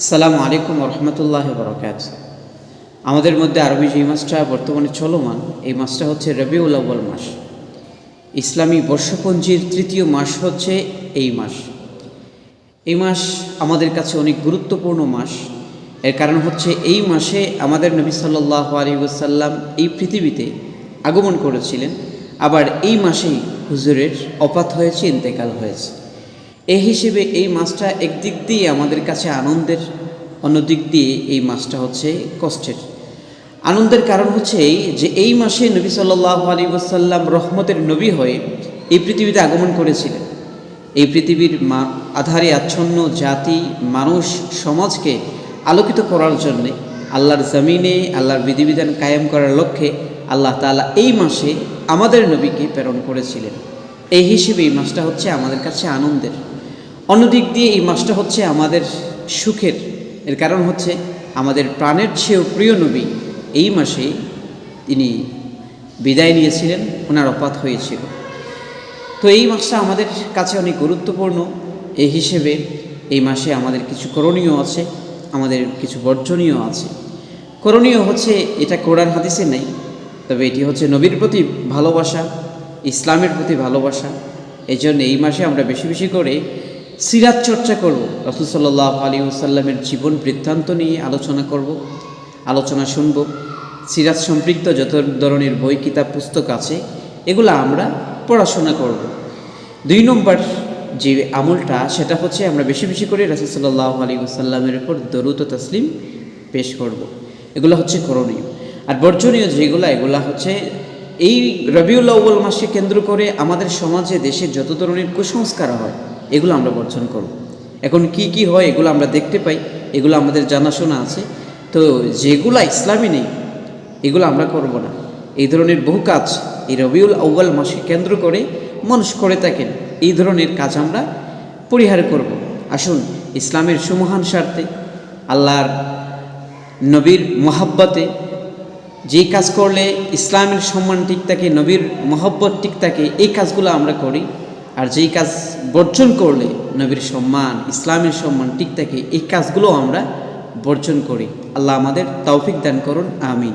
আসসালামু আলাইকুম রহমতুল্লাহ বরকাত আমাদের মধ্যে আরবি যে মাসটা বর্তমানে চলমান, এই মাসটা হচ্ছে রবিউল আউ্বাল মাস। ইসলামী বর্ষপঞ্জির তৃতীয় মাস হচ্ছে এই মাস। এই মাস আমাদের কাছে অনেক গুরুত্বপূর্ণ মাস। এর কারণ হচ্ছে এই মাসে আমাদের নবী সাল্লাহ আলী ওসাল্লাম এই পৃথিবীতে আগমন করেছিলেন। আবার এই মাসেই হুজুরের অপাত হয়েছে, ইন্তেকাল হয়েছে। এই হিসেবে এই মাছটা একদিক দিয়ে আমাদের কাছে আনন্দের, অন্যদিক দিয়ে এই মাছটা হচ্ছে কষ্টের। আনন্দের কারণ হচ্ছে এই যে এই মাসে নবী সাল্লাহ আলী ওসাল্লাম রহমতের নবী হয়ে এই পৃথিবীতে আগমন করেছিলেন। এই পৃথিবীর মা, আধারে আচ্ছন্ন জাতি, মানুষ, সমাজকে আলোকিত করার জন্যে, আল্লাহর জমিনে, আল্লাহর বিধিবিধান কায়েম করার লক্ষ্যে আল্লাহ তাআলা এই মাসে আমাদের নবীকে প্রেরণ করেছিলেন। এই হিসেবে এই মাসটা হচ্ছে আমাদের কাছে আনন্দের। অন্যদিক দিয়ে এই মাসটা হচ্ছে আমাদের সুখের। এর কারণ হচ্ছে আমাদের প্রাণের চেয়েও প্রিয় নবী এই মাসে তিনি বিদায় নিয়েছিলেন, ওনার অপাত হয়েছিল। তো এই মাসটা আমাদের কাছে অনেক গুরুত্বপূর্ণ। এই হিসেবে এই মাসে আমাদের কিছু করণীয় আছে, আমাদের কিছু বর্জনীয় আছে। করণীয় হচ্ছে এটা কোরআন হাদিসে নেই, তবে এটি হচ্ছে নবীর প্রতি ভালোবাসা, ইসলামের প্রতি ভালোবাসা। এই জন্য এই মাসে আমরা বেশি বেশি করে সিরাত চর্চা করব। রসুলসাল্লাহ আলী সাল্লামের জীবন বৃত্তান্ত নিয়ে আলোচনা করব, আলোচনা শুনব। সিরাত সম্পৃক্ত যত ধরনের বই, কিতাব, পুস্তক আছে, এগুলো আমরা পড়াশোনা করব। দুই নম্বর যে আমলটা, সেটা হচ্ছে আমরা বেশি বেশি করে রাসুলসাল্লাহ আলী সাল্লামের উপর দরুদ ও তসলিম পেশ করব। এগুলো হচ্ছে করণীয়। আর বর্জনীয় যেগুলো, এগুলা হচ্ছে এই রবিউল আউ্বল মাসকে কেন্দ্র করে আমাদের সমাজে, দেশে যত ধরনের কুসংস্কার হয় এগুলো আমরা বর্জন করব। এখন কি কি হয় এগুলো আমরা দেখতে পাই, এগুলো আমাদের জানাশোনা আছে। তো যেগুলা ইসলামী নেই, এগুলো আমরা করব না। এই ধরনের বহু কাজ এই রবিউল আউ্বাল মাসকে কেন্দ্র করে মানুষ করে থাকেন। এই ধরনের কাজ আমরা পরিহার করব। আসুন ইসলামের সুমহান স্বার্থে, আল্লাহর নবীর মহাব্বতে যে কাজ করলে ইসলামের সম্মান ঠিক থাকে, নবীর মহব্বত ঠিক থাকে, এই কাজগুলো আমরা করি। আর যেই কাজ বর্জন করলে নবীর সম্মান, ইসলামের সম্মান ঠিক থাকে, এই কাজগুলো আমরা বর্জন করি। আল্লাহ আমাদের তৌফিক দান করুন, আমিন।